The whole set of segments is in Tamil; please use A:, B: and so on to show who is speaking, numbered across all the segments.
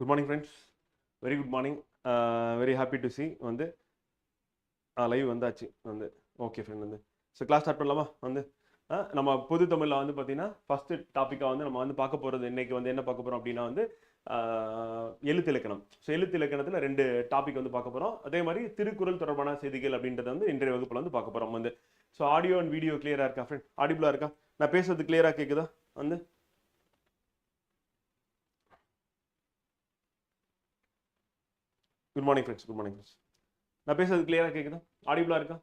A: Good morning friends very good morning very happy to see வந்து லைவ் வந்தாச்சு வந்து. ஓகே ஃப்ரெண்ட் வந்து. ஸோ கிளாஸ் ஸ்டார்ட் பண்ணலாமா? வந்து. நம்ம பொது தமிழில் வந்து பார்த்தீங்கன்னா ஃபஸ்ட்டு டாப்பிக்காக வந்து நம்ம வந்து பார்க்க போகிறது இன்றைக்கி வந்து என்ன பார்க்க போகிறோம் அப்படின்னா வந்து எழுத்து இலக்கணம். ஸோ எழுத்து இலக்கணத்தில் ரெண்டு டாபிக் வந்து பார்க்க போகிறோம் அதே மாதிரி திருக்குறள் தொடர்பான செய்திகள் அப்படின்றத வந்து இன்றைய வகுப்பில் வந்து பார்க்க போகிறோம் வந்து. ஸோ ஆடியோ அண்ட் வீடியோ கிளியராக இருக்கா ஃப்ரெண்ட் ஆடிபிளாக இருக்கா? நான் பேசுறது கிளியராக கேட்குதா வந்து? Good morning friends good morning friends நான் பேசுறது கிளியராக கேட்குதா ஆடிபிளாக இருக்கா?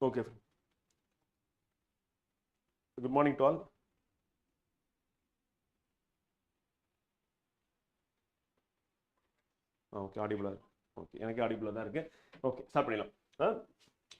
A: Okay friend good morning to all okay ஆடிபிளாக okay எனக்கு ஆடிபிளாக தான் இருக்குது ஓகே ஸ்டார்ட் பண்ணிடலாம்.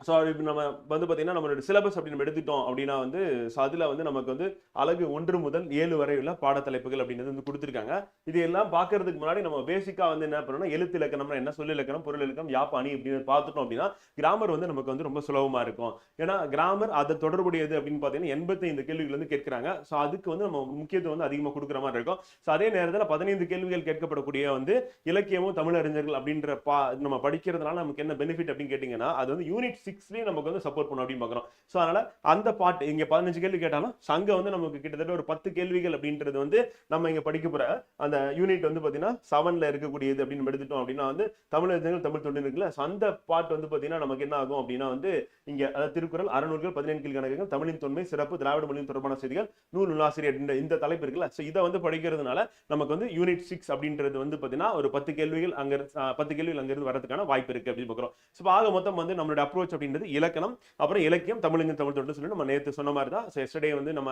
A: ஸோ இப்போ நம்ம வந்து பார்த்தீங்கன்னா நம்மளோட சிலபஸ் அப்படின்னு நம்ம எடுத்துட்டோம் அப்படின்னா வந்து ஸோ அதில் வந்து நமக்கு வந்து அழகு ஒன்று முதல் ஏழு வரை உள்ள பாடத்தலைப்புகள் அப்படின்றது வந்து கொடுத்துருக்காங்க. இது எல்லாம் பார்க்கறதுக்கு முன்னாடி நம்ம பேசிக்காக வந்து என்ன பண்ணணும்னா எழுத்து இலக்கணம்னா என்ன சொல்லு இலக்கணம் பொருள் இலக்கணம் யாப்பாணி அப்படின்னு பார்த்துட்டோம் அப்படின்னா கிராமர் வந்து நமக்கு வந்து ரொம்ப சுலபமாக இருக்கும். ஏன்னா கிராமர் அதை தொடர்புடையது அப்படின்னு பார்த்தீங்கன்னா எண்பத்தைந்து கேள்விகள் வந்து கேட்குறாங்க. ஸோ அதுக்கு வந்து நம்ம முக்கியத்துவம் வந்து அதிகமாக கொடுக்குற மாதிரி இருக்கும். ஸோ அதே நேரத்தில் பதினைந்து கேள்விகள் கேட்கப்படக்கூடிய வந்து இலக்கியமும் தமிழறிஞர்கள் அப்படின்ற பா நம்ம படிக்கிறதுனால நமக்கு என்ன பெனிஃபிட் அப்படின்னு கேட்டிங்கன்னா அது வந்து யூனிட் சிக்ஸ்லேயும் நமக்கு வந்து சப்போர்ட் பண்ணும் அப்படின்னு பார்க்குறோம். ஸோ அதனால அந்த பாட்டு இங்கே பதினஞ்சு கேள்வி கேட்டாலும் சங்கம் வந்து நமக்கு கிட்டத்தட்ட ஒரு பத்து கேள்விகள் அப்படின்றது வந்து நம்ம இங்கே படிக்க போகிற அந்த யூனிட் வந்து பார்த்தீங்கன்னா செவனில் இருக்கக்கூடியது அப்படின்னு எடுத்துட்டோம் அப்படின்னா வந்து தமிழர்கள் தமிழ் தொண்டு இருக்குல்ல. ஸோ அந்த பாட்டு வந்து பார்த்தீங்கன்னா நமக்கு என்ன ஆகும் அப்படின்னா வந்து இங்கே அதாவது திருக்குறள் அறநூல்கள் பதினேழு கீழ்கணக்குகள் தமிழின் தொன்மை சிறப்பு திராவிட மொழியின் தொடர்பான செய்திகள் நூல் நூலாசிரியர் இந்த இந்த தலைப்பு இருக்குல்ல. ஸோ இதை வந்து படிக்கிறதுனால நமக்கு வந்து யூனிட் சிக்ஸ் அப்படின்றது வந்து பார்த்தீங்கன்னா ஒரு பத்து கேள்விகள் அங்கே பத்து கேள்விகள் அங்கிருந்து வரதுக்கான வாய்ப்பு இருக்கு அப்படின்னு பார்க்குறோம். ஸோ ஆக மொத்தம் வந்து நம்மளோட அப்ரோச் அப்படின்றது இலக்கணம். அப்புறம் இலக்கியம் தமிழுங்க தமிழ் தொண்டு சொல்லி நம்ம நேற்று சொன்ன மாதிரி தான் ஸோ எஸ்டர்டே வந்து நம்ம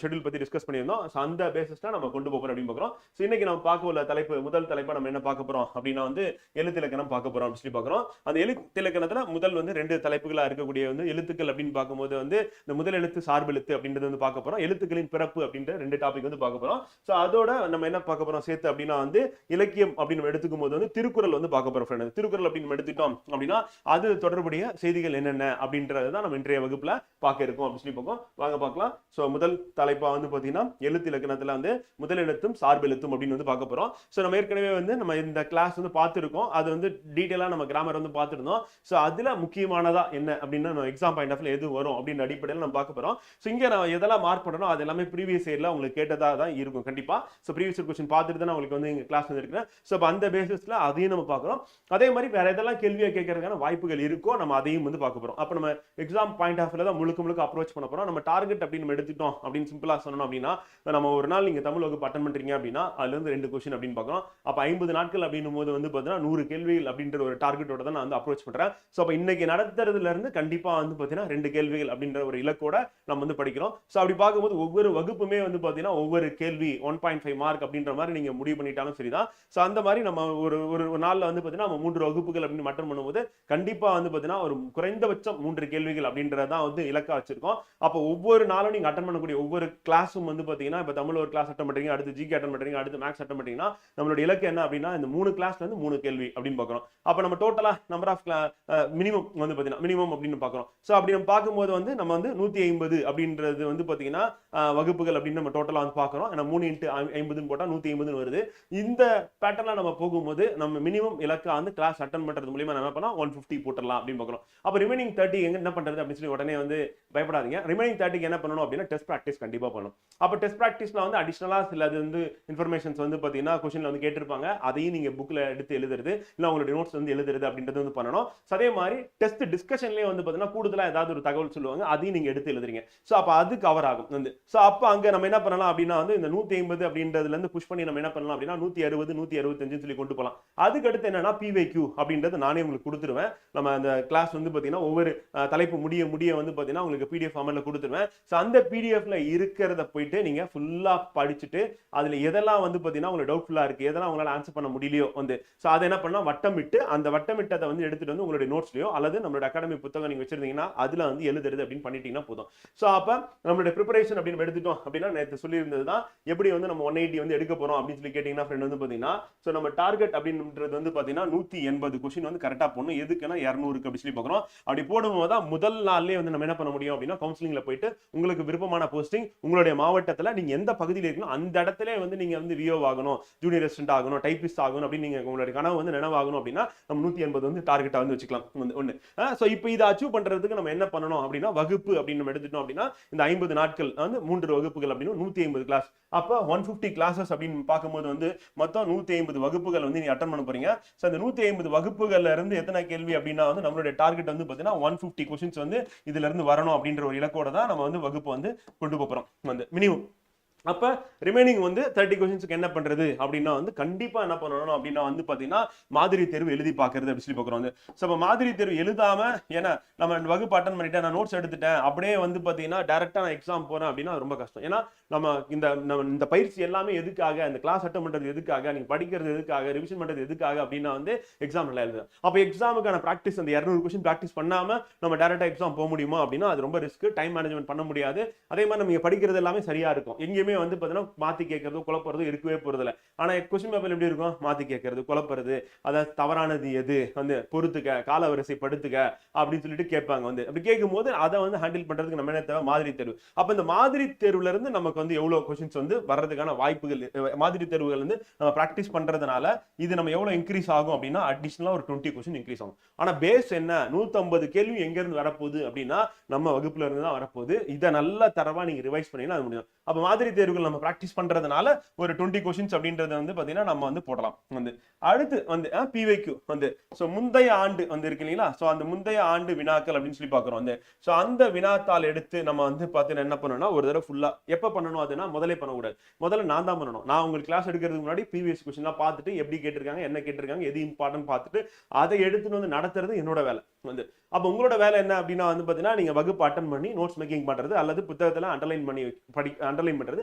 A: ஷெட்யூல் பற்றி டிஸ்கஸ் பண்ணியிருந்தோம். ஸோ அந்த பேசிஸ் தான் நம்ம கொண்டு போகிறோம் அப்படின்னு பார்க்குறோம். ஸோ இன்னைக்கு நம்ம பார்க்க உள்ள தலைப்பு முதல் தலைப்பா நம்ம என்ன பார்க்க போகிறோம் அப்படின்னா வந்து எழுத்து இலக்கணம் பார்க்க போகிறோம் அப்படின்னு சொல்லி பார்க்குறோம். அந்த எழுத்து இலக்கணத்தில் முதல் வந்து ரெண்டு தலைப்புகளாக இருக்கக்கூடிய வந்து எழுத்துக்கள் அப்படின்னு பார்க்கும்போது வந்து இந்த முதல் எழுத்து சார்பு எழுத்து அப்படின்றது வந்து பார்க்க போகிறோம் எழுத்துக்களின் பிறப்பு அப்படின்ற ரெண்டு டாபிக் வந்து பார்க்க போகிறோம் ஸோ அதோட நம்ம என்ன பார்க்க போகிறோம் சேர்த்து அப்படின்னா வந்து இலக்கியம் அப்படின்னு நம்ம எடுத்துக்கும் போது வந்து திருக்குறள் வந்து பார்க்க போகிறோம் ஃப்ரெண்ட் திருக்குறள் அப்படின்னு நம்ம எடுத்துட்டோம் அப்படின்னா அது தொடர்புடைய செய்திகள் என்னென்ன அப்படின்றது தான் நம்ம இன்றைய வகுப்பில் பார்க்க இருக்கோம். அப்படின்னு சொல்லி பார்க்கோம் வாங்க பார்க்கலாம். ஸோ முதல் தலைப்பா வந்து பார்த்தீங்கன்னா எழுத்து இலக்கணத்துல வந்து முதல் எழுத்தும் சார்பு எழுத்தும் அப்படின்னு வந்து பார்க்க போறோம். ஸோ நம்ம ஏற்கனவே வந்து நம்ம இந்த கிளாஸ் வந்து பார்த்துருக்கோம். அது வந்து டீட்டெயிலாக நம்ம கிராமர் வந்து பார்த்துருந்தோம். ஸோ அதுல முக்கியமானதா என்ன அப்படின்னா நம்ம எக்ஸாம் பாயிண்ட் ஆஃப்ல எது வரும் அப்படின்ற அடிப்படையில் நம்ம பார்க்க போறோம். ஸோ இங்கே நான் எதெல்லாம் மார்க் பண்ணணும் அது எல்லாமே ப்ரீவியஸ் இயரில் உங்களுக்கு கேட்டதா தான் இருக்கும். கண்டிப்பாக ஸோ ப்ரீவியஸ் கொஸ்டின் பார்த்துட்டு தான் உங்களுக்கு வந்து கிளாஸ் வந்துருக்கிறேன் ஸோ அந்த பேசிஸில் அதையும் நம்ம பார்க்குறோம். அதே மாதிரி வேற எதெல்லாம் கேள்வியை கேட்கறதுக்கான வாய்ப்புகள் இருக்கோ நம்ம அதையும் வந்து பார்க்க போகிறோம் அப்போ நம்ம எக்ஸாம் பாயிண்ட் ஆஃப்ல தான் முழுக்க முழுக்க அப்ரோச் பண்ண போகிறோம் நம்ம டார்கெட் அப்படின்னு நம்ம எடுத்துட்டோம் அப்படின்னு சிம்பிளாக சொன்னோம் அப்படின்னா நம்ம ஒரு நாள் நீங்க தமிழ் வகுப்பு அட்டன் பண்றீங்க அப்படின்னா அதுல இருந்து ரெண்டு கொஸ்டின் அப்படின்னு பார்க்குறோம். அப்போ ஐம்பது நாட்கள் அப்படின்னும் போது வந்து பார்த்தீங்கன்னா நூறு கேள்விகள் அப்படின்ற ஒரு டார்கெட்டோட தான் நான் வந்து அப்ரோச் பண்றேன். ஸோ அப்போ இன்னைக்கு நடத்துறதுலேருந்து இருந்து கண்டிப்பா வந்து பார்த்தீங்கன்னா ரெண்டு கேள்விகள் அப்படின்ற ஒரு இலக்கோட நம்ம வந்து படிக்கிறோம். ஸோ அப்படி பார்க்கும்போது ஒவ்வொரு வகுப்புமே வந்து பார்த்தீங்கன்னா ஒவ்வொரு கேள்வி ஒன் பாயிண்ட் ஃபைவ் மார்க் அப்படின்ற மாதிரி நீங்க முடிவு பண்ணிட்டாலும் சரிதான். ஸோ அந்த மாதிரி நம்ம ஒரு ஒரு நாளில் வந்து பார்த்தீங்கன்னா நம்ம மூன்று வகுப்புகள் அப்படின்னு மட்டும் பண்ணும்போது கண்டிப்பா வந்து பார்த்தீங்கன்னா ஒரு குறைந்தபட்சம் மூன்று கேள்விகள் அப்படின்றதான் வந்து இலக்கா வச்சிருக்கோம். அப்போ ஒவ்வொரு நாளும் நீங்க அட்டன் பண்ணக்கூடிய ஒவ்வொரு கிளாஸும் வந்து பார்த்தீங்கன்னா இப்போ தமிழ் ஒரு கிளாஸ் அட்டன் பண்றீங்க அடுத்து ஜிகே அட்டன் பண்றீங்க அடுத்து மேக்ஸ் அட்டன் பண்றீங்கன்னா நம்மளோட இலக்கு என்ன அப்படின்னா இந்த மூணு கிளாஸ்ல இருந்து மூணு கேள்வி அப்படின்னு பார்க்குறோம் அப்போ நம்ம டோட்டலா நம்பர் ஆஃப் மினிமம் வந்து பார்த்தீங்கன்னா மினிமம் அப்படின்னு பார்க்குறோம் ஸோ அப்படி நம்ம பார்க்கும்போது வந்து நம்ம வந்து நூற்றி ஐம்பது அப்படின்றது வந்து பார்த்தீங்கன்னா வகுப்புகள் அப்படின்னு நம்ம டோட்டலாக வந்து பார்க்குறோம் ஏன்னா மூணு இன்ட்டு ஐம்பதுன்னு போட்டால் நூற்றி ஐம்பதுன்னு வருது. இந்த பேட்டர்னில் நம்ம போகும்போது நம்ம மினிமம் இலக்கா வந்து கிளாஸ் அட்டன் பண்ணுறது மூலியமா நம்ம என்ன ஒன் ஃபிஃப்டி போட்டுடலாம் அப்படின்னு பார்க்குறோம் அப்போ ரிமைனிங் தேர்ட்டி எங்க என்ன பண்ணுறது அப்படின்னு சொல்லி உடனே வந்து பயப்படாதீங்க. ரிமைனிங் தேர்ட்டிக்கு என்ன பண்ணணும் அப்படின்னா டெஸ்ட் ப்ராக்டிஸ் கண்டிப்பாக பண்ணணும். அப்போ டெஸ்ட் ப்ராக்டிஸில் வந்து அடிஷனலாக சில அது வந்து இன்ஃபர்மேஷன்ஸ் வந்து பார்த்தீங்கன்னா கொஷினில் வந்து கேட்டிருப்பாங்க. அதையும் நீங்கள் புக்கில் எடுத்து எழுதுறது இல்லை உங்களுடைய நோட்ஸ் வந்து எழுதுறது அப்படின்றது வந்து பண்ணணும். அதே மாதிரி டெஸ்ட் டிஸ்கஷன்லேயே வந்து பார்த்தீங்கன்னா கூடுதலாக ஏதாவது ஒரு தகவல் சொல்லுவாங்க. அதையும் நீங்கள் எடுத்து எழுதுறீங்க. ஸோ அப்போ அது கவர் ஆகும். வந்து ஸோ அப்போ அங்கே நம்ம என்ன பண்ணலாம் அப்படின்னா வந்து இந்த நூற்றி ஐம்பது அப்படின்றதுலேருந்து புஷ் பண்ணி நம்ம என்ன பண்ணலாம் அப்படின்னா நூற்றி அறுபது நூற்றி அறுபத்தஞ்சுன்னு சொல்லி கொண்டு போகலாம் அதுக்கு அடுத்து என்னன்னா பிவைக்யூ அப்படின்றது நானே உங்களுக்கு கொடுத்துருவேன். நம்ம அந்த கிளாஸ் வந்து பார்த்தீங்கன்னா ஒவ்வொரு தலைப்பு முடிய முடிய வந்து பார்த்தீங்கன்னா உங்களுக்கு பிடிஎஃப் ஃபார்மெட்டில் கொடுத்துருவேன். ஸோ அந்த பிடிஎஃப்ல இருக்கிறத போயிட்டு நீங்கள் ஃபுல்லாக படிச்சுட்டு அதில் எதெல்லாம் வந்து பார்த்தீங்கன்னா உங்களுக்கு டவுட்ஃபுல்லாக இருக்குது எதெல்லாம் உங்களால் ஆன்சர் பண்ண முடியலையோ வந்து ஸோ அதை என்ன பண்ணால் வட்டமிட்டு அந்த வட்டமிட்டதை வந்து எடுத்துட்டு வந்து உங்களுடைய நோட்ஸ்லையோ அல்லது நம்மளோட அகாடமி புத்தகம் நீங்கள் வச்சிருந்தீங்கன்னா அதில் வந்து எழுதுறது அப்படின்னு பண்ணிட்டீங்கன்னா போதும். ஸோ அப்போ நம்மளுடைய ப்ரிப்பரேஷன் அப்படின்னு எடுத்துட்டோம் அப்படின்னா நேற்று சொல்லியிருந்தது தான் எப்படி வந்து நம்ம ஒன் எயிட்டி வந்து எடுக்க போகிறோம் அப்படின்னு சொல்லி கேட்டிங்கன்னா ஃப்ரெண்ட் வந்து பார்த்தீங்கன்னா ஸோ நம்ம டார்கெட் அப்படின்றது வந்து பார்த்தீங்கன்னா நூற்றி எண்பது கொஷின் வந்து கரெக்டாக போடணும். எதுக்குன்னா இரநூறுக்கு அப்படி சொல்லி பார்க்குறோம் பார்க்குறோம் அப்படி போடும்போது தான் முதல் நாள்லேயே வந்து நம்ம என்ன பண்ண முடியும் அப்படின்னா கவுன்சிலிங்ல போயிட்டு உங்களுக்கு விருப்பமான போஸ்டிங் உங்களுடைய மாவட்டத்தில் நீங்க எந்த பகுதியில் இருக்கணும் அந்த இடத்துல வந்து நீங்க வந்து விஓ ஆகணும் ஜூனியர் ரெசிடென்ட் ஆகணும் டைபிஸ்ட் ஆகணும் அப்படின்னு நீங்கள் உங்களுடைய கனவு வந்து நினைவாகணும் அப்படின்னா நம்ம நூத்தி எண்பது வந்து டார்கெட்டாக வந்து வச்சுக்கலாம். வந்து ஒன்று ஸோ இப்போ இதை அச்சீவ் பண்றதுக்கு நம்ம என்ன பண்ணணும் அப்படின்னா வகுப்பு அப்படின்னு நம்ம எடுத்துட்டோம் அப்படின்னா இந்த ஐம்பது நாட்கள் வந்து மூன்று வகுப்புகள் அப்படின்னு நூத்தி ஐம்பது கிளாஸ் அப்போ ஒன் ஃபிஃப்டி கிளாஸஸ் அப்படின்னு பார்க்கும்போது வந்து மொத்தம் நூத்தி ஐம்பது வகுப்புகள் வந்து நீங்க அட்டன் பண்ண போறீங்க. ஸோ அந்த நூத்தி ஐம்பது வகுப்புகள்ல இருந்து எத்தனை கேள்வி அப்படின்னா வந்து நம்மளுடைய டார்கெட் வந்து பார்த்தீங்கன்னா ஒன் ஃபிஃப்டி கொஸ்டின்ஸ் வந்து இதுல இருந்து வரணும் அப்படின்ற ஒரு இலக்கோட தான் நம்ம வந்து வகுப்பு வந்து கொண்டு போறோம். வந்து மினிமம் அப்போ ரிமைனிங் வந்து தேர்ட்டி கொஸ்டின்ஸ்க்கு என்ன பண்றது? அப்படின்னா வந்து கண்டிப்பா என்ன பண்ணணும் அப்படின்னா வந்து பாத்தீங்கன்னா மாதிரி தேர்வு எழுதி பாக்குறது அப்படின்னு சொல்லி பாக்குறோம் வந்து. ஸோ இப்போ மாதிரி தேர்வு எழுதாம ஏன்னா நம்ம வகுப்பு அட்டன் பண்ணிட்டேன் நான் நோட்ஸ் எடுத்துட்டேன் அப்படியே வந்து பாத்தீங்கன்னா டேரக்டா நான் எக்ஸாம் போறேன் அப்படின்னா ரொம்ப கஷ்டம். ஏன்னா நம்ம இந்த நம்ம இந்த பயிற்சி எல்லாமே எதுக்காக இந்த கிளாஸ் அட்டன் பண்றது எதுக்காக நீங்க படிக்கிறது எதுக்காக ரிவிஷன் பண்றது எதுக்காக அப்படின்னா வந்து எக்ஸாம் நல்லா எழுதுறேன் அப்போ எக்ஸாமுக்கான ப்ராக்டிஸ் அந்த இரநூறு கொஸ்டின் ப்ராக்டிஸ் பண்ணாம நம்ம டேரக்டா எக்ஸாம் போக முடியுமா அப்படின்னா அது ரொம்ப ரிஸ்க் டைம் மேனேஜ்மெண்ட் பண்ண முடியாது. அதே மாதிரி நம்ம படிக்கிறது எல்லாமே சரியா இருக்கும். எங்கேயுமே வந்து பார்த்தீங்கன்னா மாத்தி கேட்கறது குழப்பறது இருக்கவே போறதில்ல. ஆனா கொஸ்டின் பேப்பர் எப்படி இருக்கும்? மாத்தி கேட்கறது குழப்பறது அதாவது தவறானது எது? வந்து பொறுத்துக்க கால வரிசை படுத்துக்க அப்படின்னு சொல்லிட்டு கேட்பாங்க வந்து. அப்படி கேட்கும் போது அதை வந்து ஹேண்டில் பண்றதுக்கு நம்ம என்ன தேவை? மாதிரி தேர்வு. அப்ப இந்த மாதிரி தேர்வுல இருந்து நமக்கு வந்து எவ்வளவு கொஸ்டின்ஸ் வந்து வர்றதுக்கான வாய்ப்புகள் மாதிரி தேர்வுகள் வந்து நம்ம ப்ராக்டிஸ் பண்றதுனால இது நம்ம எவ்வளவு இன்க்ரீஸ் ஆகும் அப்படின்னா அடிஷனலா ஒரு டுவெண்ட்டி கொஸ்டின் இன்க்ரீஸ் ஆகும். ஆனா பேஸ் என்ன? 150 கேள்வி எங்க இருந்து வரப்போகுது அப்படின்னா நம்ம வகுப்புல இருந்து தான் வரப்போகுது. இதை நல்ல தரவா நீங்க ரிவைஸ் பண்ணீங்கன்னா அது முடியும். அப்ப மாதிரி தேர்வுகள் நம்ம ப்ராக்டிஸ் பண்றதுனால ஒரு டுவெண்ட்டி கொஸ்டின்ஸ் அப்படின்றத வந்து பாத்தீங்கன்னா நம்ம வந்து போடலாம். வந்து அடுத்து வந்து பிவைக்கு வந்து. ஸோ முந்தைய ஆண்டு வந்து இருக்கு இல்லைங்களா? ஸோ அந்த முந்தைய ஆண்டு வினாக்கள் அப்படின்னு சொல்லி பார்க்குறோம் வந்து ஸோ அந்த வினாத்தாள் எடுத்து நம்ம வந்து பார்த்தீங்கன்னா என்ன பண்ணணும்னா ஒரு தடவை ஃபுல்லா எப்போ பண்ணணும் அதுனா முதலே பண்ணக்கூடாது. முதல்ல நான் தான் பண்ணணும். நான் உங்களுக்கு கிளாஸ் எடுக்கிறதுக்கு முன்னாடி பிவிஎஸ் கொஸ்டின்லாம் பார்த்துட்டு எப்படி கேட்டிருக்காங்க என்ன கேட்டிருக்காங்க எது இம்பார்ட்டன்ட் பார்த்துட்டு அதை எடுத்துன்னு வந்து நடத்துறது என்னோட வேலை. வந்து அப்போ உங்களோட வேலை என்ன அப்படின்னா வந்து பார்த்தீங்கன்னா நீங்க வகுப்பு அட்டன் பண்ணி நோட்ஸ் மேக்கிங் பண்றது அல்லது புத்தகத்துல அண்டர்லைன் பண்ணி படி அண்டர்லைன் பண்றது.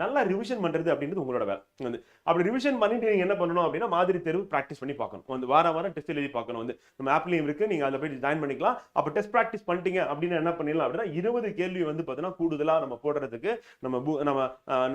A: நல்லா ரிவிஷன் பண்ணுறது அப்படின்றது உங்களோட வேலை. வந்து அப்படி ரிவிஷன் பண்ணிட்டு நீங்க என்ன பண்ணணும் அப்படின்னா மாதிரி தேர்வு ப்ராக்டிஸ் பண்ணி பார்க்கணும். வந்து வாரம் வாரம் டெஸ்ட் எழுதி பார்க்கணும். வந்து நம்ம ஆப்லயும் இருக்கு. நீங்க அதில் போய் ஜாயின் பண்ணிக்கலாம். அப்போ டெஸ்ட் ப்ராக்டிஸ் பண்ணிட்டீங்க அப்படின்னு என்ன பண்ணிடலாம் அப்படின்னா இருபது கேள்வி வந்து பார்த்தீங்கன்னா கூடுதலாக நம்ம போடுறதுக்கு நம்ம bu- நம்ம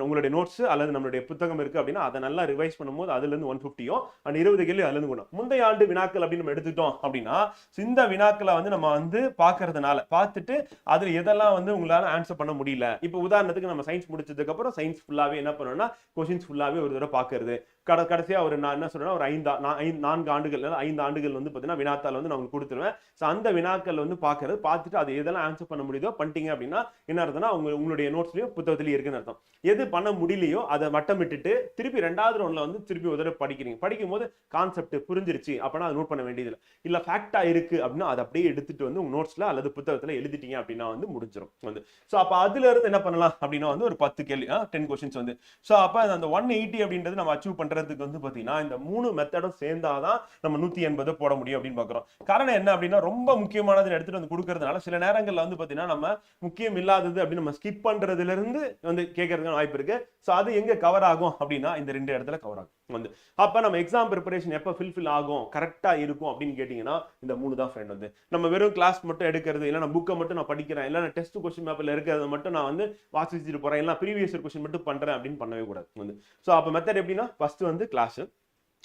A: உங்களுடைய நோட்ஸ் அல்லது நம்மளுடைய புத்தகம் இருக்கு அப்படின்னா அதை நல்லா ரிவைஸ் பண்ணும்போது அதுலேருந்து ஒன் ஃபிஃப்டியும் அண்ட் இருபது கேள்வி அதுலேருந்து கொண்டு முந்தைய ஆண்டு வினாக்கள் அப்படின்னு நம்ம எடுத்துட்டோம் அப்படின்னா சிந்த இந்த வினாக்களை வந்து நம்ம வந்து பார்க்கறதுனால பார்த்துட்டு அதில் எதெல்லாம் வந்து உங்களால் ஆன்சர் பண்ண முடியல. இப்போ உதாரணத்துக்கு நம்ம சயின்ஸ் முடிச்சதுக்கப்புறம் சயின்ஸ் சயின்ஸ் ஃபுல்லாவே என்ன பண்ணணும்னா கொஷின்ஸ் ஃபுல்லாவே ஒரு தடவை பார்க்கறது. கட கடைசியாக ஒரு நான் என்ன சொல்றேன்னா ஒரு ஐந்து ஐந்து நான்கு ஆண்டுகள் ஐந்து ஆண்டுகள் வந்து பார்த்தீங்கன்னா வினாத்தால் வந்து நான் உங்களுக்கு கொடுத்துருவேன். ஸோ அந்த வினாக்கள் வந்து பார்க்கறது பார்த்துட்டு அது எதெல்லாம் ஆன்சர் பண்ண முடியுதோ பண்ணிட்டீங்க அப்படின்னா என்ன அர்த்தம்னா உங்க உங்களுடைய நோட்ஸ்லையும் புத்தகத்திலயும் இருக்குன்னு அர்த்தம். எது பண்ண முடியலையோ அதை மட்டம் விட்டுட்டு திருப்பி ரெண்டாவது ரவுண்டில் வந்து திருப்பி ஒரு தடவை படிக்கிறீங்க. படிக்கும் போது கான்செப்ட் புரிஞ்சிருச்சு அப்படின்னா அதை நோட் பண்ண வேண்டியதில்லை. இல்லை ஃபேக்டாக இருக்குது அப்படின்னா அதை அப்படியே எடுத்துட்டு வந்து உங்கள் நோட்ஸில் அல்லது புத்தகத்தில் எழுதிட்டீங்க அப்படின்னா வந்து முடிஞ்சிடும் வந்து ஸோ அப்போ அதுலேருந்து என்ன பண்ணலாம் அப்படின்னா வந்து ஒரு பத்து கேள்வி டென் கொஸ்டின்ஸ் வந்து. ஸோ அப்போ அந்த ஒன் எயிட்டி அப்படின்றது நம்ம அச்சீவ் பண்றதுக்கு வந்து பார்த்தீங்கன்னா இந்த மூணு மெத்தடும் சேர்ந்தாதான் நம்ம நூற்றி எண்பது போட முடியும் அப்படின்னு பார்க்குறோம் காரணம் என்ன அப்படின்னா ரொம்ப முக்கியமானது எடுத்துட்டு வந்து கொடுக்கறதுனால சில நேரங்களில் வந்து பார்த்தீங்கன்னா நம்ம முக்கியம் இல்லாதது அப்படின்னு நம்ம ஸ்கிப் பண்ணுறதுலேருந்து வந்து கேட்கறதுக்கான வாய்ப்பு இருக்குது ஸோ அது எங்கே கவர் ஆகும் அப்படின்னா இந்த ரெண்டு இடத்துல கவர் ஆகும். வந்து அப்போ நம்ம எக்ஸாம் ப்ரிப்பரேஷன் எப்போ ஃபில்ஃபில் ஆகும் கரெக்டாக இருக்கும் அப்படின்னு கேட்டிங்கன்னா இந்த மூணு தான் ஃப்ரெண்ட் வந்து. நம்ம வெறும் கிளாஸ் மட்டும் எடுக்கிறது இல்லை நான் புக்கை மட்டும் நான் படிக்கிறேன் இல்லை நான் டெஸ்ட் கொஸ்டின் பேப்பரில் இருக்கிறத மட்டும் நான் வந்து வாசிச்சுட்டு போகிறேன் இல்லை ப்ரீவியஸ் கொஸ்டின் மட்டும் பண்ணுறேன் அப்படின்னு பண்ணவே கூடாது. வந்து ஸோ அப்போ மெத்தட் எப்படின்னா ஃபஸ்ட்டு வந்து கிளாஸ்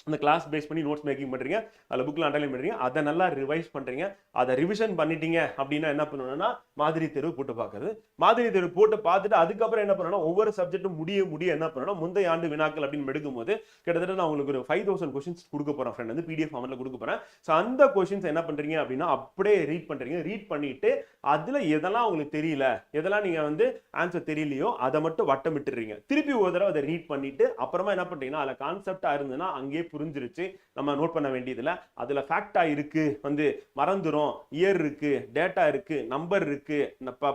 A: அந்த கிளாஸ் பேஸ் பண்ணி நோட்ஸ் மேக்கிங் பண்ணுறீங்க அதில் புக்கில் அண்டர்லைன் பண்ணுறீங்க அதை நல்லா ரிவைஸ் பண்ணுறீங்க அதை ரிவிஷன் பண்ணிட்டீங்க அப்படின்னா என்ன பண்ணணும்னா மாதிரி தேர்வு போட்டு பார்க்கறது. மாதிரி தேர்வு போட்டு பார்த்துட்டு அதுக்கப்புறம் என்ன பண்ணணும் ஒவ்வொரு சப்ஜெக்ட்டும் முடிய முடிய என்ன பண்ணணும் முந்தைய ஆண்டு வினாக்கள் அப்படின்னு எடுக்கும்போது கிட்டத்தட்ட நான் உங்களுக்கு ஒரு ஃபைவ் தௌசண்ட் கொஸ்டின்ஸ் கொடுக்க போகிறேன் ஃப்ரெண்ட் வந்து பிடிஎஃப் ஃபார்மெட்ல கொடுக்க போகிறேன் ஸோ அந்த கொஷின்ஸ் என்ன பண்ணுறீங்க அப்படின்னா அப்படியே ரீட் பண்ணுறீங்க ரீட் பண்ணிட்டு அதில் எதெல்லாம் உங்களுக்கு தெரியல எதெல்லாம் நீங்கள் வந்து ஆன்சர் தெரியலையோ அதை மட்டும் வட்டமிட்டுறீங்க. திருப்பி ஒரு தடவை அதை ரீட் பண்ணிட்டு அப்புறமா என்ன பண்ணுறீங்கன்னா அதில் கான்செப்டாக இருந்ததுன்னா அங்கேயே புரிஞ்சிருச்சு. நம்ம நோட் பண்ண வேண்டியதுல அதுல ஃபேக்டா இருக்கு வந்து மறந்துடும் இயர் இருக்கு டேட்டா இருக்கு நம்பர் இருக்கு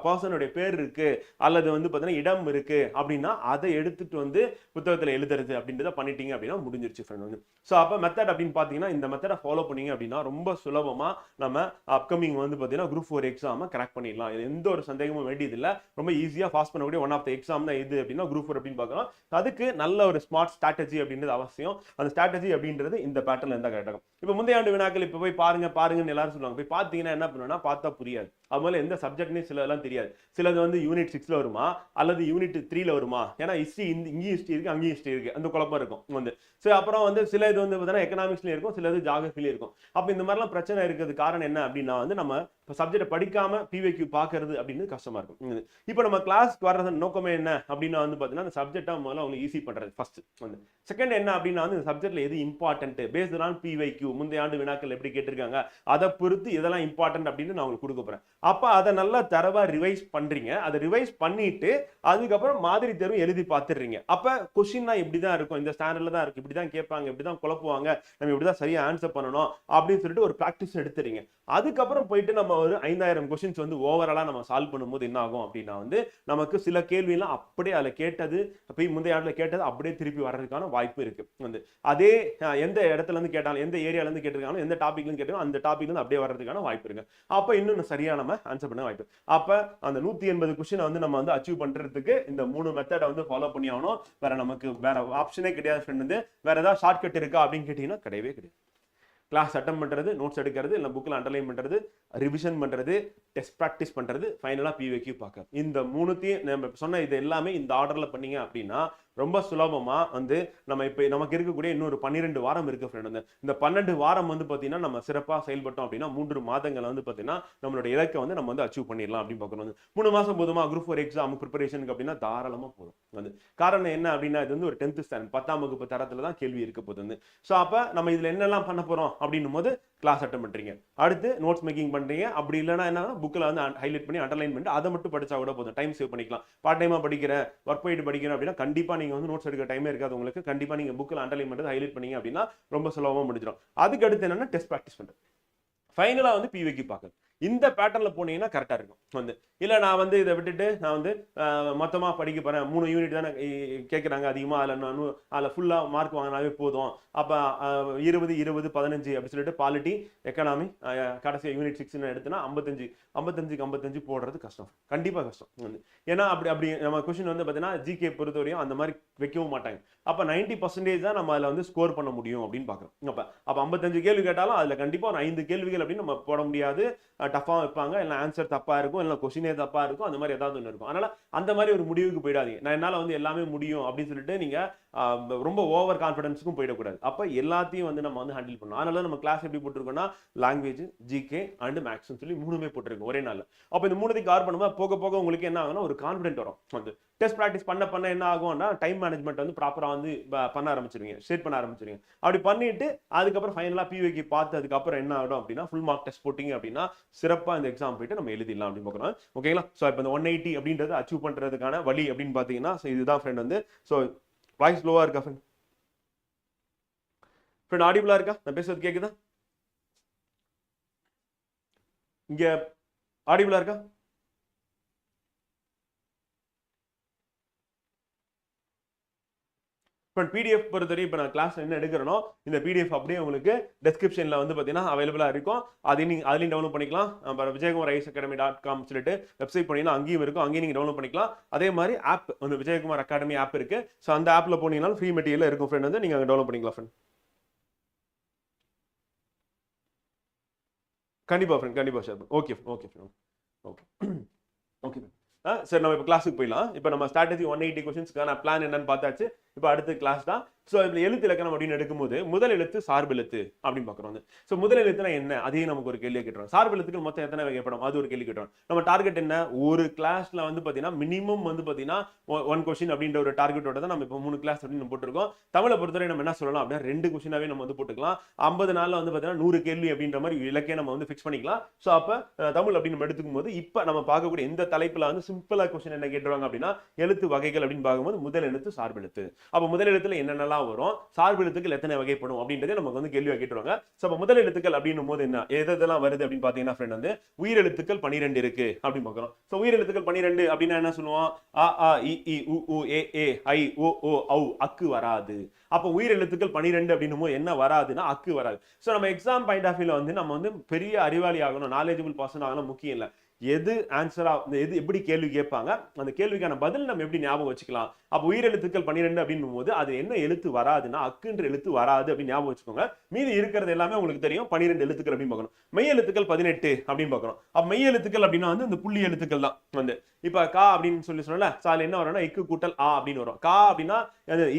A: பர்சனுடைய பேர் இருக்கு அல்லது வந்து பார்த்தீங்கன்னா இடம் இருக்கு அப்படின்னா அதை எடுத்துட்டு வந்து புத்தகத்தில் எழுதுறது அப்படின்றத பண்ணிட்டீங்க அப்படின்னா முடிஞ்சிருச்சு ஃப்ரெண்ட் வந்து. ஸோ அப்போ மெத்தட் அப்படின்னு பார்த்தீங்கன்னா இந்த மெத்தடை ஃபாலோ பண்ணீங்க அப்படின்னா ரொம்ப சுலபமாக நம்ம அப்கமிங் வந்து பார்த்தீங்கன்னா குரூப் ஃபோர் எக்ஸாமை கிராக் பண்ணிடலாம். இது எந்த ஒரு சந்தேகமும் வேண்டியதில்லை. ரொம்ப ஈஸியாக பாஸ் பண்ணக்கூடிய ஒன் ஆஃப் த எக்ஸாம் தான் இது அப்படின்னா குரூப் ஃபோர் அப்படின்னு பார்க்கலாம். அதுக்கு நல்ல ஒரு ஸ்மார்ட் ஸ்ட்ராட்டஜி அப்படின்றது அவசியம். அந்த ஸ்ட்ராட்டஜி அப்படின்றது இந்த பேட்டர்ல இருந்தா கரெக்டாக இருக்கும். இப்போ முந்தைய ஆண்டு வினாக்கள் இப்போ போய் பாருங்க பாருங்கன்னு எல்லாரும் சொல்லுவாங்க. போய் பார்த்தீங்கன்னா என்ன பண்ணுவேன்னா பார்த்தா புரியாது. அது மாதிரி எந்த சப்ஜெக்ட்னே சிலதெல்லாம் தெரியாது. சிலது வந்து யூனிட் சிக்ஸ்ல வருமா அல்லது யூனிட் த்ரீல வருமா? ஏன்னா ஹிஸ்ட்ரி இங்கேயும் ஹிஸ்ட்ரி இருக்கு அங்கேயும் ஹிஸ்ட்ரி இருக்கு. அந்த குழப்பம் இருக்கும் வந்து. சரி அப்புறம் வந்து சில இது வந்து பார்த்தீங்கன்னா எக்கனாமிக்ஸ்லயும் இருக்கும் சில இது ஜாகிரஃபிலையும் இருக்கும். அப்போ இந்த மாதிரிலாம் பிரச்சனை இருக்கிறது காரணம் என்ன அப்படின்னா வந்து நம்ம இப்போ சப்ஜெக்டை படிக்காம பிவைக்யூ பார்க்கறது அப்படின்னு கஷ்டமா இருக்கும். இப்போ நம்ம கிளாஸ்க்கு வர்றது நோக்கமே என்ன அப்படின்னா வந்து பார்த்தீங்கன்னா அந்த சப்ஜெக்டா முதல்ல அவங்க ஈஸி பண்றது ஃபர்ஸ்ட் வந்து. செகண்ட் என்ன அப்படின்னா வந்து இந்த சப்ஜெக்ட்ல எது இம்பார்ட்டன்ட் பேஸ்ட் ஆன் பிவைக்யூ முந்தைய ஆண்டு வினாக்கள் எப்படி கேட்டிருக்காங்க? அதை பொறுத்து இதெல்லாம் இம்பார்ட்டன்ட் அப்படின்னு நான் உங்களுக்கு கொடுக்க போகிறேன் அப்போ அதை நல்லா தரவாக ரிவைஸ் பண்ணுறீங்க அதை ரிவைஸ் பண்ணிட்டு அதுக்கப்புறம் மாதிரி தேர்வு எழுதி பார்த்துடுறீங்க. கொஷின்னா இப்படி தான் இருக்கும். இந்த ஸ்டாண்டர்டில் தான் இருக்கும். இப்படி தான் கேட்பாங்க. இப்படி தான் குழப்புவாங்க. நம்ம இப்படி தான் சரியாக ஆன்சர் பண்ணணும் அப்படின்னு சொல்லிட்டு ஒரு ப்ராக்டிஸ் எடுத்துறீங்க அதுக்கப்புறம் போயிட்டு நம்ம ஒரு ஐந்தாயிரம் கொஷின்ஸ் வந்து ஓவராலாக நம்ம சால்வ் பண்ணும்போது என்ன ஆகும் அப்படின்னா வந்து நமக்கு சில கேள்வியெல்லாம் அப்படியே அதில் கேட்டது போய் முந்தைய ஆண்டில் கேட்டது அப்படியே திருப்பி வர்றதுக்கான வாய்ப்பு இருக்குது வந்து அதே எந்த இடத்துல இருந்து கேட்டாலும் எந்த ஏரியால இருந்து கேட்டிருக்காங்களோ எந்த டாப்பிக்லேருந்து கேட்டாலும் அந்த டாப்பிக்லேருந்து அப்படியே வர்றதுக்கான வாய்ப்பு இருக்கு. அப்போ இன்னும் சரியாக நம்ம ஆன்சர் பண்ண வாய்ப்பு அப்போ அந்த நூத்தி எண்பது கொஷினை வந்து நம்ம வந்து அச்சீவ் பண்றதுக்கு இந்த மூணு மெத்தடை வந்து ஃபாலோ பண்ணி ஆகணும். வேற நமக்கு வேற ஆப்ஷனே கிடையாது ஃப்ரெண்ட் வந்து. வேற ஏதாவது ஷார்ட்கட் இருக்கா அப்படின்னு கேட்டிங்கன்னா கிடையவே கிடையாது. கிளாஸ் அட்டம் பண்ணுறது நோட்ஸ் எடுக்கிறது இல்லை புக்கில் அண்டர்லைன் பண்ணுறது ரிவிஷன் பண்ணுறது டெஸ்ட் ப்ராக்டிஸ் பண்ணுறது ஃபைனலாக பிவைக்யூ பார்க்க இந்த மூணுத்தையும் நம்ம சொன்ன இது எல்லாமே இந்த ஆர்டரில் பண்ணீங்க அப்படின்னா ரொம்ப சுலபமாக வந்து நம்ம இப்போ நமக்கு இருக்கக்கூடிய இன்னொரு பன்னிரெண்டு வாரம் இருக்குது ஃப்ரெண்ட் வந்து. இந்த பன்னெண்டு வாரம் வந்து பார்த்தீங்கன்னா நம்ம சிறப்பாக செயல்பட்டோம் அப்படின்னா மூன்று மாதங்கள் வந்து பார்த்தீங்கன்னா நம்மளோட இலக்கை வந்து நம்ம வந்து அச்சீவ் பண்ணிடலாம் அப்படின்னு பார்க்கணும் வந்து. மூணு மாதம் போதுமா? குரூப் ஃபோர் எக்ஸாம் ப்ரிப்பரேஷனுக்கு அப்படின்னா தாராளமாக போதும் வந்து. காரணம் என்ன அப்படின்னா இது வந்து ஒரு டென்த் ஸ்டாண்டர்ட் பத்தாம் வகுப்பு தரத்தில் தான் கேள்வி இருக்க போகுது வந்து. ஸோ அப்போ நம்ம இதில் என்னெல்லாம் பண்ண போகிறோம் அப்படின்னும் போது கிளாஸ் அட்டன் பண்ணுறீங்க அடுத்து நோட்ஸ் மேக்கிங் பண்ணுறீங்க அப்படி இல்லைன்னா என்ன புக்கில் வந்து ஹைலைட் பண்ணி அண்டர்லைன் பண்ணி அதை மட்டும் படித்தா கூட போதும். டைம் சேவ் பண்ணிக்கலாம். பார்ட் டைமாக படிக்கிறேன் ஒர்க் போயிட்டு படிக்கிறேன் அப்படின்னா கண்டிப்பாக நீங்கள் நீங்க வந்து நோட்ஸ் எடுக்க டைமே இருக்காது உங்களுக்கு. கண்டிப்பா நீங்க புக்கில் அண்டர்லைன் பண்ணுறது ஹைலைட் பண்ணீங்க அப்படின்னா ரொம்ப சுலபமா முடிஞ்சிடும். அதுக்கு அடுத்து என்னன்னா டெஸ்ட் ப்ராக்டிஸ் பண்றது. ஃபைனலா வந்து பிவிக்கு பார்க்குறது. இந்த பேட்டர்ல போனீங்கன்னா கரெக்டா இருக்கும். வந்து இல்ல நான் வந்து இதை விட்டுட்டு நான் வந்து மொத்தமாக மொத்தமா படிக்க போறேன். மூணு யூனிட் தானே கேட்குறாங்க கேட்கறாங்க அதிகமா. அதுல நான் அதில் அதுல ஃபுல்லா மார்க் வாங்கினாவே போதும். அப்ப இருபது இருபது பதினஞ்சு அப்படி சொல்லிட்டு பாலிட்டி எக்கனாமி கடைசி யூனிட் சிக்ஸ்னு எடுத்துனா ஐம்பத்தஞ்சு. ஐம்பத்தஞ்சுக்கு ஐம்பத்தஞ்சு போடுறது கஷ்டம். கண்டிப்பா கஷ்டம். வந்து ஏன்னா அப்படி அப்படி நம்ம கொஸ்டின் வந்து பார்த்தீங்கன்னா ஜிகே பொறுத்தவரையும் அந்த மாதிரி வைக்கவும் மாட்டாங்க. அப்ப 90% பர்சன்டேஜ் தான் நம்ம அதில் வந்து ஸ்கோர் பண்ண முடியும் அப்படின்னு பார்க்குறோம் அப்ப அப்ப ஐம்பத்தஞ்சு கேள்வி கேட்டாலும் அதுல கண்டிப்பா ஒரு ஐந்து கேள்விகள் அப்படின்னு நம்ம போட முடியாது. டஃபாக வைப்பாங்க இல்லை ஆன்சர் தப்பா இருக்கும் இல்லை கொஸ்டினே தப்பா இருக்கும் அந்த மாதிரி ஏதாவது ஒன்று இருக்கும். அதனால அந்த மாதிரி ஒரு முடிவுக்கு போயிடாதீங்க. நான் என்னால வந்து எல்லாமே முடியும் அப்படின்னு சொல்லிட்டு நீங்க ரொம்ப ஓவர் கான்ஃபிடன்ஸுக்கும் போயிடக்கூடாது. அப்போ எல்லாத்தையும் வந்து நம்ம வந்து ஹேண்டில் பண்ணணும். அதனால நம்ம கிளாஸ் எப்படி போட்டிருக்கோம்னா லாங்குவேஜ் ஜிகே அண்ட் மேக்ஸ்னு சொல்லி மூணுமே போட்டிருக்கோம் ஒரே நாளில். அப்போ இந்த மூணுத்தையும் கார் பண்ணும்போது போக போக உங்களுக்கு என்ன ஆகும்னா ஒரு கான்ஃபிடென்ட் வரும். வந்து டெஸ்ட் ப்ராக்டிஸ் பண்ண பண்ண என்ன ஆகும்னா டைம் மேனேஜ்மெண்ட் வந்து ப்ராப்பராக வந்து பண்ண ஆரம்பிச்சிருவீங்க ஷேட் பண்ண ஆரம்பிச்சிருவீங்க. அப்படி பண்ணிட்டு அதுக்கப்புறம் ஃபைனலாக பிவிக்கு பார்த்து அதுக்கப்புறம் என்ன ஆகும் அப்படின்னா ஃபுல் மார்க் டெஸ்ட் போட்டிங்க அப்படின்னா சிறப்பாக இந்த எக்ஸாம் போயிட்டு நம்ம எழுதிடலாம் அப்படின்னு பார்க்குறோம். ஓகேங்களா ஸோ இப்போ இந்த ஒன் எயிட்டி அப்படின்றது அச்சீவ் பண்ணுறதுக்கான வழி அப்படின்னு பார்த்தீங்கன்னா ஸோ இதுதான் ஃப்ரெண்ட் வந்து ஸோ வாய்ஸ் லோவாக இருக்கா ஃப்ரெண்ட் ஃப்ரெண்ட் ஆடிபிளாக இருக்கா? நான் பேசுறது கேக்குதா? இங்க ஆடிபிளாக இருக்கா? இப்போ பிடிஎஃப் பொறுத்தவரை இப்போ நான் கிளாஸ் என்ன எடுக்கிறனோ இந்த பிடிஎஃப் அப்படியே உங்களுக்கு டெஸ்கிரிப்ஷனில் வந்து பார்த்தீங்கன்னா அவைலபிளாக இருக்கும். அதையும் நீங்கள் அதுலேயும் டவுன்லோட் பண்ணிக்கலாம். அப்புறம் Vijayakumar IAS academy dot com சொல்லிட்டு வெப்சைட் பண்ணிங்கன்னா அங்கேயும் இருக்கும். அங்கேயும் நீங்கள் டவுன்லோட் பண்ணிக்கலாம். அதே மாதிரி ஆப் வந்து விஜயகுமார் அகாடமி ஆப் இருக்குது ஸோ அந்த ஆப்பில் போனீங்கன்னாலும் ஃப்ரீ மெட்டீரியல் இருக்கும் ஃப்ரெண்ட் வந்து நீங்கள் அங்கே டவுன்லோட் பண்ணிக்கலாம் ஃப்ரெண்ட் கண்டிப்பாக ஃப்ரெண்ட் கண்டிப்பாக sir okay okay friend okay okay ஆ நம்ம இப்போ கிளாஸுக்கு போயிடலாம். இப்போ நம்ம ஸ்ட்ராட்டஜி ஒன் எயிட்டி கொஸ்டின்ஸ்க்கான பிளான் என்னன்னு பார்த்தாச்சு. இப்போ அடுத்த கிளாஸ் தான். ஸோ இதில் எழுத்து இலக்கணம் அப்படின்னு எடுக்கும்போது முதல் எழுத்து சார்பு எழுத்து அப்படின்னு பார்க்குறோம் வந்து. ஸோ முதல் எழுத்துனா என்ன? அதையும் நமக்கு ஒரு கேள்வி கேட்டுறோம் சார்பு எழுத்துக்கு மொத்தம் எத்தனை வகைப்படும்? அது ஒரு கேள்வி கேட்டுறோம் நம்ம டார்கெட் என்ன? ஒரு கிளாஸில் வந்து பார்த்தீங்கன்னா மினிமம் வந்து பார்த்தீங்கன்னா ஒன் கொஸ்டின் அப்படின்ற ஒரு டார்கெட்டோட தான் நம்ம இப்போ மூணு கிளாஸ் அப்படின்னு நம்ம போட்டிருக்கோம். தமிழை பொறுத்தவரை நம்ம என்ன சொல்லலாம் அப்படின்னா ரெண்டு கொஸ்டினாவே நம்ம வந்து போட்டுக்கலாம். ஐம்பது நாளில் வந்து பார்த்தீங்கன்னா நூறு கேள்வி அப்படின்ற மாதிரி இலக்கே நம்ம வந்து ஃபிக்ஸ் பண்ணிக்கலாம். ஸோ அப்போ தமிழ் அப்படின்னு நம்ம எடுத்துக்கும் போது இப்போ நம்ம பார்க்கக்கூடிய இந்த தலைப்பில் வந்து சிம்பிளாக கொஸ்டின் என்ன கேட்டுருவாங்க அப்படின்னா எழுத்து வகைகள் அப்படின்னு பார்க்கும்போது முதல் எழுத்து சார்பு எழுத்து. அப்போ முதலிடத்தில் என்னென்னலாம் வரும்? சார்பு எழுத்துக்கள் எத்தனை வகைப்படும் அப்படின்றதே நமக்கு வந்து கேள்வியாக கேட்டுருவாங்க ஸோ அப்போ முதல் அப்படின்னும் போது என்ன? எது எதெல்லாம் வருது அப்படின்னு பார்த்தீங்கன்னா ஃப்ரெண்ட் வந்து உயிரெழுத்துக்கள் பனிரெண்டு இருக்கு அப்படின்னு பார்க்குறோம். ஸோ உயிரெழுத்துக்கள் பனிரெண்டு அப்படின்னா என்ன சொல்லுவோம்? அ ஆ இ இ உ உ ஏ ஏ ஐ ஓ ஓ ஔ அக்கு வராது. அப்போ உயிரெழுத்துக்கள் பனிரெண்டு அப்படின்னும் போது என்ன வராதுன்னா அக்கு வராது. ஸோ நம்ம எக்ஸாம் பாயிண்ட் ஆஃப் வியூவில் வந்து நம்ம வந்து பெரிய அறிவாளி ஆகணும் நாலேஜபிள் பர்சன் ஆகணும் முக்கியம் இல்லை. எது ஆன்சராக எது எப்படி கேள்வி கேட்பாங்க? அந்த கேள்விக்கான பதில் நம்ம எப்படி ஞாபகம் வச்சுக்கலாம்? அப்போ உயிரெழுத்துக்கள் பன்னிரெண்டு அப்படின்னும் போது அது என்ன எழுத்து வராதுன்னா அக்குன்ற எழுத்து வராது அப்படின்னு ஞாபகம் வச்சுக்கோங்க. மீதி இருக்கிறது எல்லாமே உங்களுக்கு தெரியும். பன்னிரெண்டு எழுத்துக்கள் அப்படின்னு பார்க்கணும். மெய் எழுத்துக்கள் பதினெட்டு அப்படின்னு பார்க்கணும். அப்போ மெய் எழுத்துக்கள் அப்படின்னா வந்து இந்த புள்ளி எழுத்துக்கள் தான் வந்து. இப்போ கா அப்படின்னு சொல்லி சொன்னல சால என்ன வரும்னா இக்கு கூட்டல் ஆ அப்படின்னு வரும். கா அப்படின்னா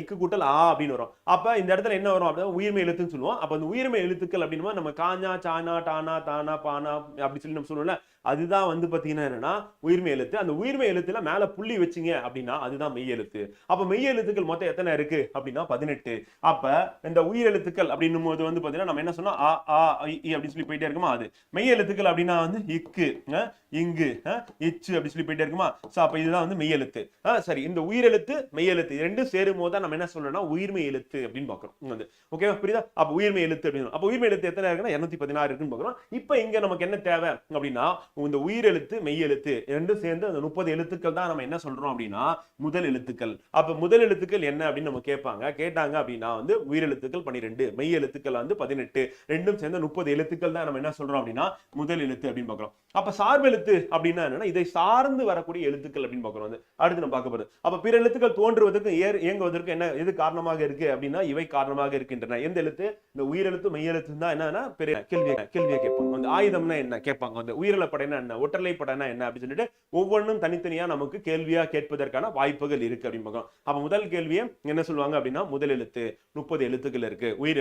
A: இக்கு கூட்டல் ஆ அப்படின்னு வரும். அப்போ இந்த இடத்துல என்ன வரும் அப்படின்னா உயிர்மை எழுத்துன்னு சொல்லுவோம். அப்போ அந்த உயிர்மை எழுத்துக்கள் அப்படின்னா நம்ம காஞ்சா சானா டானா தானா பானா அப்படி சொல்லி நம்ம சொல்லுவோம்ல. அதுதான் வந்து பார்த்தீங்கன்னா என்னன்னா உயிர்மை எழுத்து. அந்த உயிர்மை எழுத்துல மேலே புள்ளி வச்சீங்க அப்படின்னா அதுதான் மெய் எழுத்து. அப்ப மெய் எழுத்துக்கள் மொத்தம் எத்தனை இருக்கு? அப்படின்னா பதினெட்டு. அப்ப இந்த உயிர் எழுத்துக்கள் அப்படின்னும் போது வந்து பாத்தீங்கன்னா நம்ம என்ன சொன்னோம்? ஆ ஆ இ, சொல்லி போயிட்டே இருக்குமா அது? மெய் எழுத்துக்கள் அப்படின்னா வந்து இக்கு இங்கு இச்சு அப்படின்னு சொல்லி போயிட்டே இருக்குமா? சோ இதுதான் வந்து மெய் எழுத்து. சரி இந்த உயிரெழுத்து மெய் எழுத்து ரெண்டும் சேரும் போது தான் நம்ம என்ன சொல்லணும்னா உயிர்மை எழுத்து அப்படின்னு பாக்குறோம் வந்து. ஓகேவா புரியுதா? அப்ப உயிர்மை எழுத்து அப்படின்னு அப்ப உயிர்மை எழுத்து எத்தனை இருக்குன்னா இருநூத்தி பதினாறு இருக்குன்னு பாக்குறோம் இப்ப இங்க நமக்கு என்ன தேவை அப்படின்னா இந்த உயிரெழுத்து மெய் எழுத்து ரெண்டும் சேர்ந்து அந்த முப்பது எழுத்துக்கள் தான் நம்ம என்ன சொல்றோம் அப்படின்னா முதல் எழுத்துக்கள். அப்ப முதல் எழுத்துக்கள் என்ன அப்படின்னு நம்ம கேட்பாங்க. கேட்டாங்க அப்படின்னா வந்து உயிரெழுத்துக்கள் பன்னிரெண்டு மெய் எழுத்துக்கள் வந்து பதினெட்டு ரெண்டும் சேர்ந்த முப்பது எழுத்துக்கள் தான் நம்ம என்ன சொல்றோம் அப்படின்னா முதல் எழுத்து அப்படின்னு பார்க்கிறோம். அப்ப சார்பெழுத்து அப்படின்னா என்னன்னா இதை சார்ந்து வரக்கூடிய எழுத்துக்கள் அப்படின்னு பார்க்கிறோம் வந்து. அடுத்து நம்ம பார்க்க போறது. அப்ப பிற எழுத்துக்கள் தோன்றுவதற்கு ஏர் இயங்குவதற்கு என்ன எது காரணமாக இருக்கு அப்படின்னா இவை காரணமாக இருக்கின்றன. எந்த எழுத்து? இந்த உயிரெழுத்து மெய்யெழுத்து தான் என்னன்னா பெரிய கேள்வி கேள்வியை கேட்பாங்க. வந்து ஆயுதம்னா என்ன கேட்பாங்க? வந்து உயிரிழப்படைனா என்ன? ஒற்றலை படைனா என்ன அப்படின்னு சொல்லிட்டு ஒவ்வொன்றும் தனித்தனியா நமக்கு கேள்வியா கேட்பதற்கான வாய்ப்புகள் இருக்கு அப்படின்னு பக்கம் அப்போ முதல் கேள்வியை என்ன சொல்லுவாங்க அப்படின்னா முதல் எழுத்து. முப்பது எழுத்துக்கள் இருக்கு. உயிர்